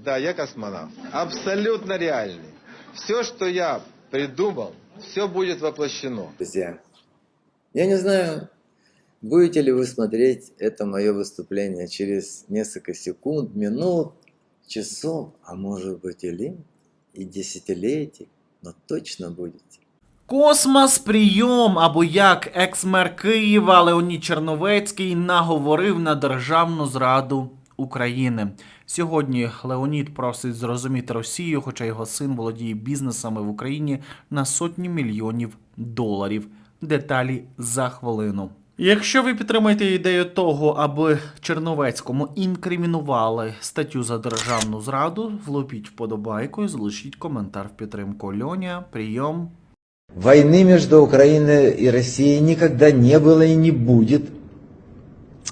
Да, я космонавт. Абсолютно реальный. Все, что я придумал, все будет воплощено. друзья. Я не знаю, будете ли вы смотреть это мое выступление через несколько секунд, минут, часов, а может быть и лет, и десятилетий, но точно будете. Космос прийом або як екс-мер Києва Леонід Черновецький наговорив на державну зраду України. Сьогодні Леонід просить зрозуміти Росію, хоча його син володіє бізнесами в Україні на сотні мільйонів доларів. Деталі за хвилину. Якщо ви підтримаєте ідею того, аби Черновецькому інкримінували статтю за державну зраду, влупіть вподобайку і залишіть коментар в підтримку. Льоня, прийом. Войны между Украиной и Россией никогда не было и не будет.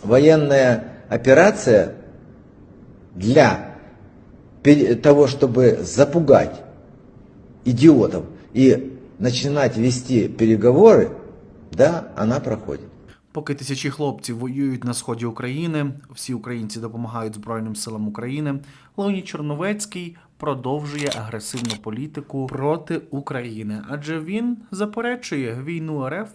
Военная операция для того, чтобы запугать идиотов и начинать вести переговоры, да, она проходит. Поки тисячі хлопців воюють на сході України, всі українці допомагають Збройним силам України. Леонід Чорновецький продовжує агресивну політику проти України, адже він заперечує війну РФ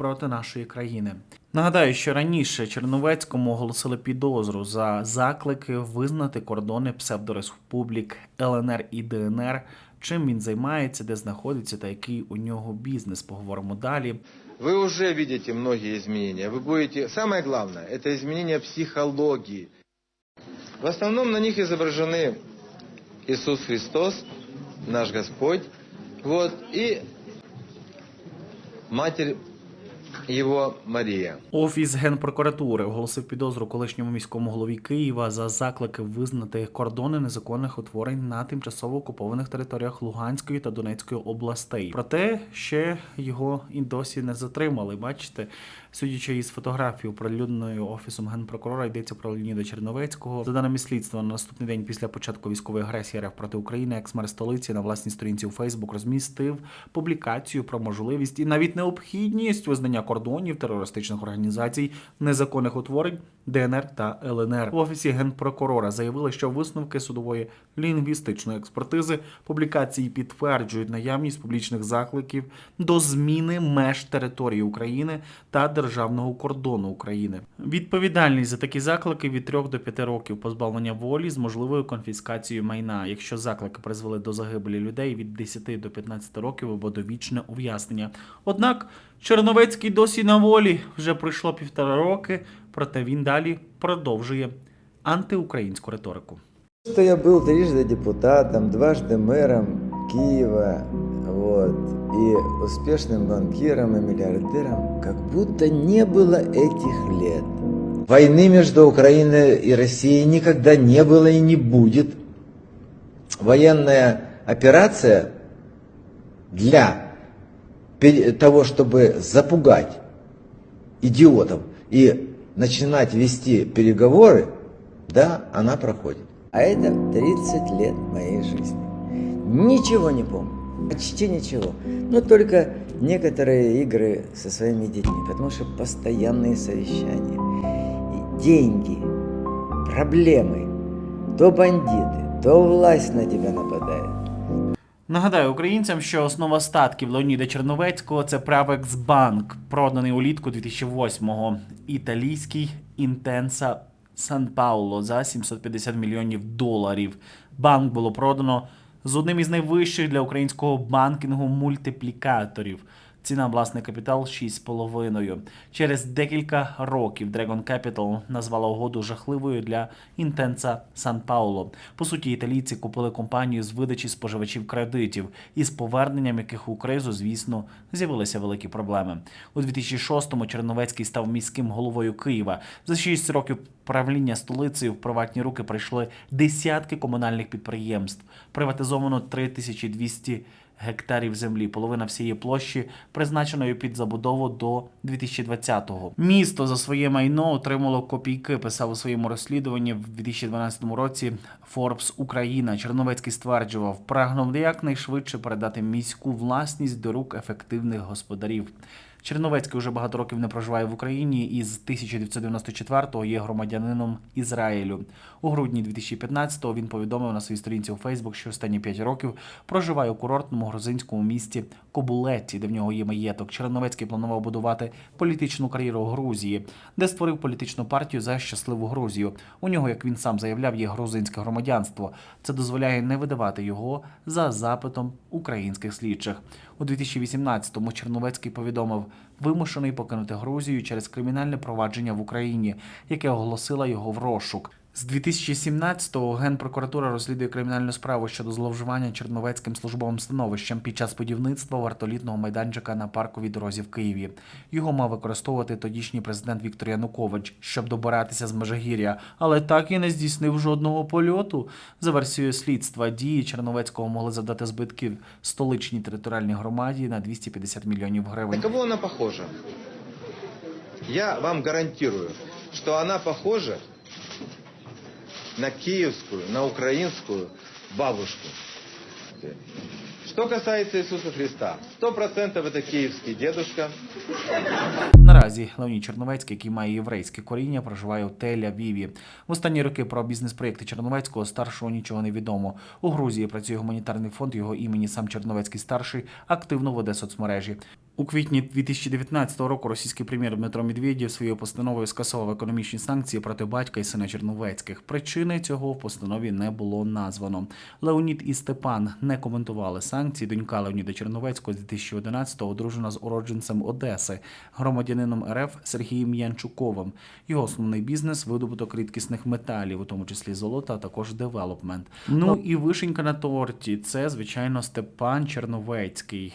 проти нашої країни. Нагадаю, що раніше Черновецькому оголосили підозру за заклики визнати кордони псевдореспублік ЛНР і ДНР. Чим він займається, де знаходиться та який у нього бізнес. Поговоримо далі. Вы уже видите многие изменения. Вы будете... Самое главное, это изменение психологии. В основном на них изображены Иисус Христос, наш Господь, вот, и Матерь Его Мария. Офіс генпрокуратури оголосив підозру колишньому міському голові Києва за заклики визнати кордони незаконних утворень на тимчасово окупованих територіях Луганської та Донецької областей. Проте ще його і досі не затримали. Бачите, судячи із фотографії, оприлюдненою офісом генпрокурора, йдеться про Леоніда Черновецького. За даними слідства, на наступний день після початку військової агресії РФ проти України, екс-мер столиці на власній сторінці у Фейсбук розмістив публікацію про можливість і навіть необхідність визнання кордонів терористичних організацій, незаконних утворень ДНР та ЛНР. В офісі генпрокурора заявили, що висновки судової лінгвістичної експертизи публікації підтверджують наявність публічних закликів до зміни меж території України та державного кордону України. Відповідальність за такі заклики від 3 до 5 років позбавлення волі з можливою конфіскацією майна, якщо заклики призвели до загибелі людей від 10 до 15 років або довічне ув'язнення. Однак Черновецький досі на волі вже пройшло півтора роки, проте він далі продовжує антиукраїнську риторику. Что я был трижды депутатом, дважды мэром Киева, вот, и успешным банкиром и миллиардером, как будто не было этих лет. Войны между Украиной и Россией никогда не было и не будет. Военная операция для пе- того, чтобы запугать идиотов и начинать вести переговоры, да, она проходит. А это 30 лет моей жизни. Ничего не помню. Почти ничего. Но только некоторые игры со своими детьми, потому что постоянные совещания. Деньги, проблемы, то бандиты, то власть на тебя нападает. Нагадаю українцям, що основа статків Леоніда Черновецького це Правекс Банк, проданий улітку 2008-го. Італійський Інтенса Сан Пауло за 750 мільйонів доларів. Банк було продано з одним із найвищих для українського банкінгу мультиплікаторів. Ціна власний капітал 6,5. Через декілька років Dragon Capital назвала угоду жахливою для Інтенса Сан Пауло. По суті, італійці купили компанію з видачі споживачів кредитів, і з поверненням яких у кризу, звісно, з'явилися великі проблеми. У 2006-му Черновецький став міським головою Києва. За 6 років правління столицею в приватні руки прийшли десятки комунальних підприємств. Приватизовано 3200 гектарів землі, половина всієї площі, призначеної під забудову до 2020-го. Місто за своє майно отримало копійки. Писав у своєму розслідуванні в 2012 році Forbes Україна. Черновецький стверджував, прагнув якнайшвидше передати міську власність до рук ефективних господарів. Черновецький вже багато років не проживає в Україні і з 1994-го є громадянином Ізраїлю. У грудні 2015-го він повідомив на своїй сторінці у Фейсбук, що останні 5 років проживає у курортному грузинському місті Кобулетті, де в нього є маєток. Черновецький планував будувати політичну кар'єру у Грузії, де створив політичну партію за щасливу Грузію. У нього, як він сам заявляв, є грузинське громадянство. Це дозволяє не видавати його за запитом українських слідчих. У 2018-му Черновецький повідомив, вимушений покинути Грузію через кримінальне провадження в Україні, яке оголосила його в розшук. З 2017-го Генпрокуратура розслідує кримінальну справу щодо зловживання Черновецьким службовим становищем під час будівництва вартолітного майданчика на парковій дорозі в Києві. Його мав використовувати тодішній президент Віктор Янукович, щоб добиратися з Межигір'я, але так і не здійснив жодного польоту. За версією слідства, дії Черновецького могли завдати збитків столичній територіальній громаді на 250 мільйонів На гривень. кого она похожа? Я вам гарантирую, что она похожа на киевскую, на украинскую бабушку. Что касается Иисуса Христа, сто процентов это киевский дедушка, Наразі Леонід Черновецький, який має єврейське коріння, проживає у Тель-Авіві. В останні роки про бізнес-проєкти Черновецького старшого нічого не відомо. У Грузії працює гуманітарний фонд його імені. Сам Черновецький старший активно веде соцмережі. У квітні 2019 року російський прем'єр Дмитро Медведєв своєю постановою скасував економічні санкції проти батька і сина Черновецьких. Причини цього в постанові не було названо. Леонід і Степан не коментували санкції. Донька Леоніда Черновецького з 2011-го одружена з уродженцем Одеси, громадянином РФ Сергієм Янчуковим. Його основний бізнес видобуток рідкісних металів, у тому числі золота, а також девелопмент. Ну і вишенька на торті. Це звичайно Степан Черновецький.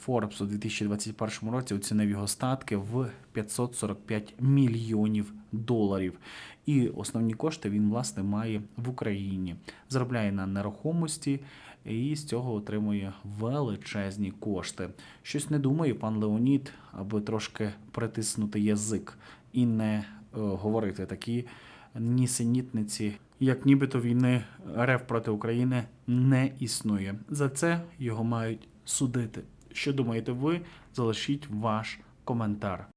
Форбс у 2021 році оцінив його статки в 545 мільйонів доларів. І основні кошти він власне має в Україні. Заробляє на нерухомості і з цього отримує величезні кошти. Щось не думає пан Леонід, аби трошки притиснути язик і не е, говорити такі нісенітниці, як нібито війни РФ проти України не існує. За це його мають судити. Що думаєте ви? Залишіть ваш коментар.